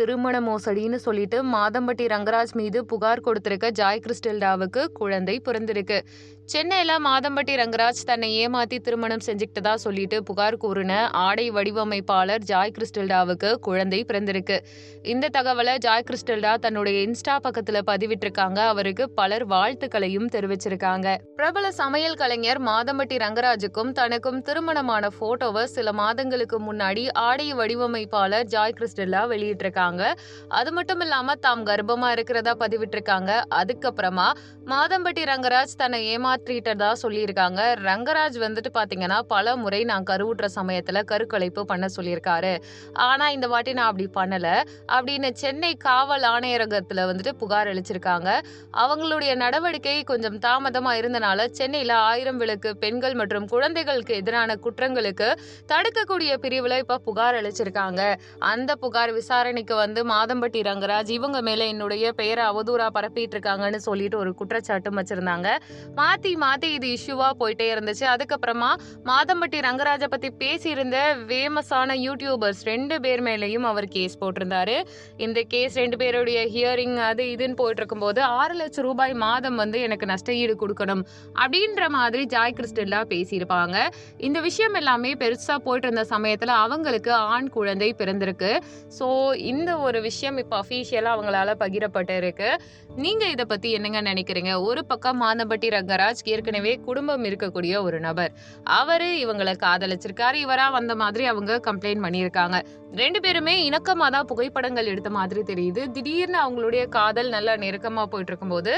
திருமண மோசடின்னு சொல்லிட்டு மாதம்பட்டி ரங்கராஜ் மீது புகார் கொடுத்திருக்க ஜாய் கிறிஸ்டல்டாவுக்கு குழந்தை பிறந்திருக்கு. சென்னையில மாதம்பட்டி ரங்கராஜ் தன்னை ஏமாத்தி திருமணம் செஞ்சுக்கிட்டதா சொல்லிட்டு புகார் கூறின ஆடை வடிவமைப்பாளர் ஜாய் கிறிஸ்டல்டாவுக்கு குழந்தை பிறந்திருக்கு. இந்த தகவலை ஜாய் கிறிஸ்டல்டா தன்னுடைய இன்ஸ்டா பக்கத்துல பதிவிட்டிருக்காங்க. அவருக்கு பலர் வாழ்த்துக்களையும் தெரிவிச்சிருக்காங்க. பிரபல சமையல் கலைஞர் மாதம்பட்டி ரங்கராஜுக்கும் தனக்கும் திருமணமான போட்டோவை சில மாதங்களுக்கு முன்னாடி ஆடை வடிவமைப்பாளர் ஜாய் கிறிஸ்டல்லா வெளியிட்டிருக்காங்க. அது மட்டும் இல்லாம தாம் கர்ப்பமா இருக்கிறதா பதிவிட்டிருக்காங்க. அதுக்கப்புறமா மாதம்பட்டி ரங்கராஜ் தன்னை ஏமாற்றிட்டதா சொல்லியிருக்காங்க. ரங்கராஜ் வந்துட்டு பாத்தீங்கன்னா பல முறை நான் கருவுற்ற சமயத்துல கருக்கலைப்பு பண்ண சொல்லியிருக்காரு. ஆனா இந்த வாட்டி நான் அப்படி பண்ணல. அப்படின்னு சென்னை காவல் ஆணையரகத்துல வந்துட்டு புகார் அளிச்சிருக்காங்க. அவங்களுடைய நடவடிக்கை கொஞ்சம் தாமதமா இருந்தனால சென்னையில ஆயிரம் விளக்கு பெண்கள் மற்றும் குழந்தைகளுக்கு எதிரான குற்றங்களுக்கு தடுக்கக்கூடிய பிரிவுல இப்ப புகார் அளிச்சிருக்காங்க. அந்த புகார் விசாரணைக்கு வந்து மாதம்பட்டி ரங்கராஜ் இவங்க மேல என்னுடைய பெயரை அவதூறா பரப்பிட்டு இருக்காங்கன்னு சொல்லிட்டு ஒரு குற்றச்சாட்டும் வச்சிருந்தாங்க. மாத்தி மாத்தி இது இஷ்யூவா போயிட்டே இருந்துச்சு. அதுக்கப்புறமா மாதம்பட்டி ரங்கராஜை பத்தி பேசியிருந்த ஃபேமஸான யூடியூபர்ஸ் ரெண்டு பேர் மேலேயும் அவர் கேஸ் போட்டிருந்தாரு. இந்த கேஸ் ரெண்டு பேருடைய ஹியரிங் அது இதுன்னு போயிட்டு இருக்கும்போது ஆறு லட்சம் ரூபாய் மாதம் வந்து எனக்கு நஷ்ட ஈடு கொடுக்கணும் அப்படின்ற மாதிரி ஜாய் கிறிஸ்டல்லா பேசியிருப்பாங்க. இந்த விஷயம் எல்லாமே பெருசா போயிட்டு இருந்த சமயத்துல அவங்களுக்கு ஆண் குழந்தை பிறந்திருக்கு. ஸோ இந்த இந்த ஒரு விஷயம் இப்போ அஃபீஷியலாக அவங்களால பகிரப்பட்டு இருக்கு நீங்க இதை பத்தி என்னங்க நினைக்கிறீங்க? ஒரு பக்கம் மாதம்பட்டி ரங்கராஜ் ஏற்கனவே குடும்பம் இருக்கக்கூடிய ஒரு நபர். அவரு இவங்களை காதலிச்சிருக்காரு. இவரா வந்த மாதிரி அவங்க கம்ப்ளைண்ட் பண்ணியிருக்காங்க. ரெண்டு பேருமே இணக்கமாக தான் புகைப்படங்கள் எடுத்த மாதிரி தெரியுது. திடீர்னு அவங்களுடைய காதல் நல்லா நெருக்கமா போயிட்டு இருக்கும்போது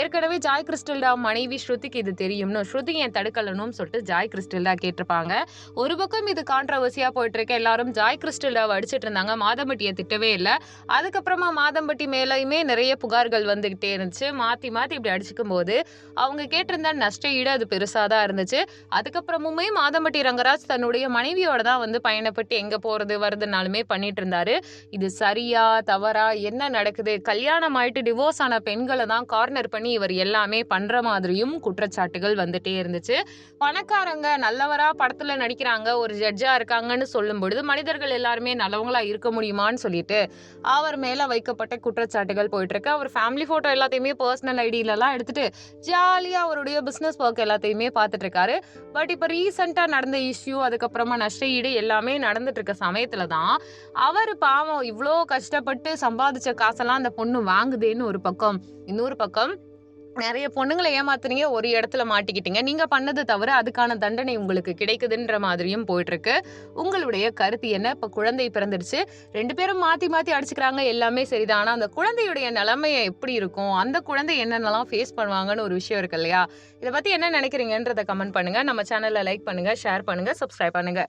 ஏற்கனவே ஜாய் கிறிஸ்டல்டா மனைவி ஸ்ருதிக்கு இது தெரியும்னு ஸ்ருதி ஏன் தடுக்கலன்னு சொல்லிட்டு ஜாய் கிறிஸ்டல்டா கேட்டிருப்பாங்க. ஒரு பக்கம் இது கான்ட்ரவர்சியாக போயிட்டு இருக்கு எல்லாரும் ஜாய் கிறிஸ்டல்டாவை அடிச்சிட்டு இருந்தாங்க. மாதம்பட்டியை திட்டவே இல்லை. அதுக்கப்புறமா மாதம்பட்டி மேலேயுமே நிறைய புகார்கள் வந்துக்கிட்டே இருந்துச்சு. மாற்றி மாற்றி இப்படி அடிச்சுக்கும் போது அவங்க கேட்டிருந்த நஷ்ட ஈடு அது பெருசாக தான் இருந்துச்சு. அதுக்கப்புறமுமே மாதம்பட்டி ரங்கராஜ் தன்னுடைய மனைவியோட தான் வந்து பயணப்பட்டு எங்கே போகிறது வருதுனாலுமே பண்ணிட்டு இருந்தாரு. இது சரியா தவறா என்ன நடக்குது? கல்யாணம் ஆயிட்டு டிவோர்ஸ் ஆன பெண்களை தான் கார்னர் பண்ணி இவர் எல்லாமே பண்ற மாதிரியும் குற்றச்சாட்டுகள் வந்துட்டே இருந்துச்சு. பணக்காரங்க நல்லவரா படத்துல நடிக்கிறாங்க. ஒரு ஜட்ஜா இருக்காங்கன்னு சொல்லும் பொழுது மனிதர்கள் எல்லாருமே நல்லவங்களா இருக்க முடியுமான்னு சொல்லிட்டு அவர் மேல வைக்கப்பட்ட குற்றச்சாட்டுகள் போயிட்டு இருக்கு அவர் ஃபேமிலி போட்டோ எல்லாத்தையுமே பர்சனல் ஐடியிலலாம் எடுத்துட்டு ஜாலியா அவருடைய பிசினஸ் ஒர்க் எல்லாத்தையுமே பார்த்துட்டு இருக்காரு பட் இப்போ ரீசெண்டாக நடந்த இஷ்யூ அதுக்கப்புறமா நஷ்டஈடு எல்லாமே நடந்துட்டு இருக்க சமயத்துல தான் அவர் பாவம் இவ்வளோ கஷ்டப்பட்டு சம்பாதிச்ச காசெல்லாம் அந்த பொண்ணு வாங்குதேன்னு ஒரு பக்கம். இன்னொரு பக்கம் நிறைய பொண்ணுங்களை ஏமாத்துறீங்க ஒரு இடத்துல மாட்டிக்கிட்டீங்க. நீங்க பண்ணது தவிர அதுக்கான தண்டனை உங்களுக்கு கிடைக்குதுன்ற மாதிரியும் போயிட்டு இருக்கு உங்களுடைய கருத்து என்ன? இப்ப குழந்தை பிறந்துடுச்சு ரெண்டு பேரும் மாத்தி மாத்தி அடிச்சுக்கிறாங்க. எல்லாமே சரிதான். ஆனா அந்த குழந்தையுடைய நிலைமைய எப்படி இருக்கும்? அந்த குழந்தை என்னென்னலாம் ஃபேஸ் பண்ணுவாங்கன்னு ஒரு விஷயம் இருக்கு இல்லையா? இதை பத்தி என்ன நினைக்கிறீங்கன்றத கமெண்ட் பண்ணுங்க. நம்ம சேனல்ல லைக் பண்ணுங்க ஷேர் பண்ணுங்க சப்ஸ்கிரைப் பண்ணுங்க.